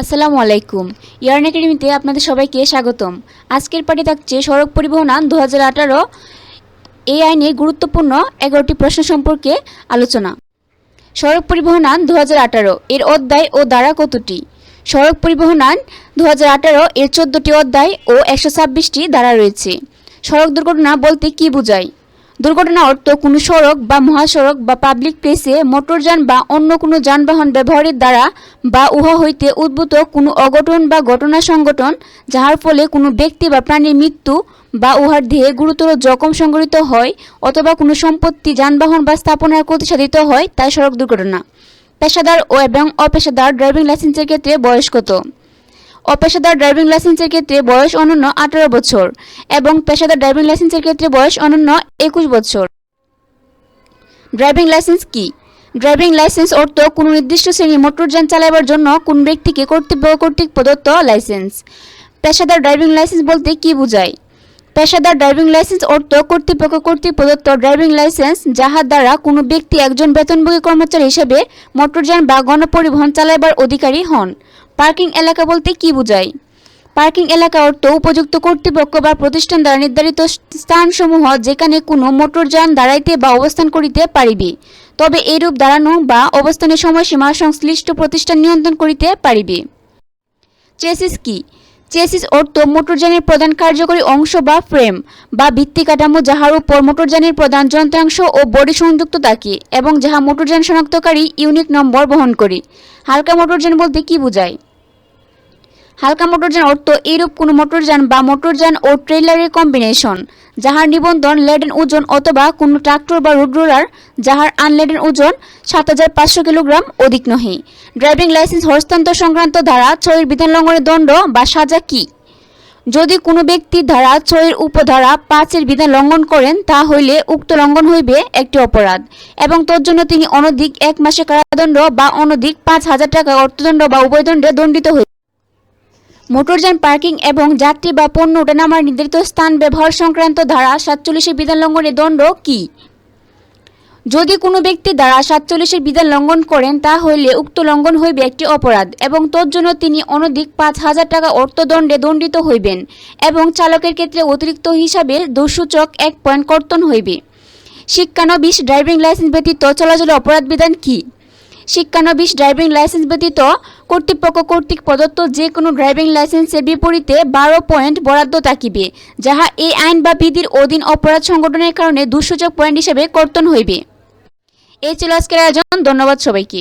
আসসালামু আলাইকুম। ইয়ার্ন একাডেমিতে আপনাদের সবাইকে স্বাগতম। আজকের পাঠে থাকছে সড়ক পরিবহন আইন দু হাজার আঠারো। এই আইনের গুরুত্বপূর্ণ এগারোটি প্রশ্ন সম্পর্কে আলোচনা। সড়ক পরিবহন আইন দু হাজার আঠারো, এর অধ্যায় ও দ্বারা কতটি? সড়ক পরিবহন আইন দু হাজার আঠারো, এর চোদ্দোটি অধ্যায় ও একশো ছাব্বিশটি দ্বারা রয়েছে। সড়ক দুর্ঘটনা বলতে কী বোঝায়? দুর্ঘটনা অর্থ কোনো সড়ক বা মহাসড়ক বা পাবলিক প্লেসে মোটরযান বা অন্য কোনো যানবাহন ব্যবহারের দ্বারা বা উহা হইতে উদ্ভূত কোনো অঘটন বা ঘটনা সংগঠন যাহার ফলে কোনো ব্যক্তি বা প্রাণীর মৃত্যু বা উহার দেহে গুরুতর জখম সংঘটিত হয় অথবা কোনো সম্পত্তি, যানবাহন বা স্থাপনার ক্ষতি সাধিত হয়, তাই সড়ক দুর্ঘটনা। পেশাদার ও এবং অপেশাদার ড্রাইভিং লাইসেন্সের ক্ষেত্রে বয়স কত? অপেশাদার ড্রাইভিং লাইসেন্সের ক্ষেত্রে বয়স অনন্য আঠারো বছর এবং পেশাদার ড্রাইভিং লাইসেন্সের ক্ষেত্রে বয়স অনন্য একুশ বছর। ড্রাইভিং লাইসেন্স কি? ড্রাইভিং লাইসেন্স অর্থ কোনো নির্দিষ্ট শ্রেণির মোটরযান চালাবার জন্য কোন ব্যক্তিকে কর্তৃপক্ষ কর্তৃক প্রদত্ত লাইসেন্স। পেশাদার ড্রাইভিং লাইসেন্স বলতে কি বোঝায়? পেশাদার ড্রাইভিং লাইসেন্স অর্থ কর্তৃপক্ষ কর্তৃক প্রদত্ত ড্রাইভিং লাইসেন্স যাহার দ্বারা কোনো ব্যক্তি একজন বেতনভোগী কর্মচারী হিসেবে মোটরযান বা গণপরিবহন চালাবার অধিকারী হন। পার্কিং এলাকা বলতে কি বোঝায়? পার্কিং এলাকা অর্থ উপযুক্ত কর্তৃপক্ষ বা প্রতিষ্ঠান দ্বারা নির্ধারিত স্থানসমূহ যেখানে কোনো মোটরযান দাঁড়াইতে বা অবস্থান করিতে পারিবে। তবে এরূপ দাঁড়ানো বা অবস্থানের সময়সীমা সংশ্লিষ্ট প্রতিষ্ঠান নিয়ন্ত্রণ করিতে পারিবে। চেসিস কি? চেসিস অর্থ মোটরযানের প্রধান কার্যকরী অংশ বা ফ্রেম বা ভিত্তি কাঠামো যাহার উপর মোটরযানের প্রধান যন্ত্রাংশ ও বডি সংযুক্ত থাকে এবং যাহা মোটরযান শনাক্তকারী ইউনিক নম্বর বহন করে। হালকা মোটরযান বলতে কি বোঝায়? হালকা মোটরযান অর্থ এইরূপ কোনো মোটরযান বা মোটরযান ও ট্রেলারের কম্বিনেশন, যাহার নিবন্ধন লেডেন ওজন অথবা কোনো ট্রাক্টর বা রোড রোলার, যাহার আনলেডেন ওজন সাত হাজার পাঁচশো কিলোগ্রাম অধিক নহে। ড্রাইভিং লাইসেন্স হস্তান্তর সংক্রান্ত ধারা ছয়ের বিধান লঙ্ঘনের দণ্ড বা সাজা কি? যদি কোনো ব্যক্তি ধারা ছয়ের উপধারা পাঁচের বিধান লঙ্ঘন করেন, তা হইলে উক্ত লঙ্ঘন হইবে একটি অপরাধ এবং তজ্জন্য তিনি অনধিক এক মাসে কারাদণ্ড বা অনধিক পাঁচ হাজার টাকা অর্থদণ্ড বা উভয়দণ্ডে দণ্ডিত হইবে। মোটরযান, পার্কিং এবং যাত্রী বা পণ্য ওঠানামার নির্ধারিত স্থান ব্যবহার সংক্রান্ত ধারা সাতচল্লিশের বিধান লঙ্ঘনের দণ্ড কি? যদি কোনো ব্যক্তি দ্বারা সাতচল্লিশের বিধান লঙ্ঘন করেন তা হইলে উক্ত লঙ্ঘন হইবে একটি অপরাধ এবং তোর জন্য তিনি অনধিক পাঁচ হাজার টাকা অর্থদণ্ডে দণ্ডিত হইবেন এবং চালকের ক্ষেত্রে অতিরিক্ত হিসাবে দোষসূচক এক পয়েন্ট কর্তন হইবে। শিক্ষানবিশ, ড্রাইভিং লাইসেন্স ব্যতীত চলাচলে অপরাধ বিধান কি? শিক্ষানবিশ ড্রাইভিং লাইসেন্স ব্যতীত কর্তৃপক্ষ কর্তৃক প্রদত্ত যে কোনো ড্রাইভিং লাইসেন্সের বিপরীতে বারো পয়েন্ট বরাদ্দ থাকিবে, যাহা এই আইন বা বিধির অধীন অপরাধ সংগঠনের কারণে দুঃসূচক পয়েন্ট হিসেবে কর্তন হইবে। এই ছিল আজকের আয়োজন। ধন্যবাদ সবাইকে।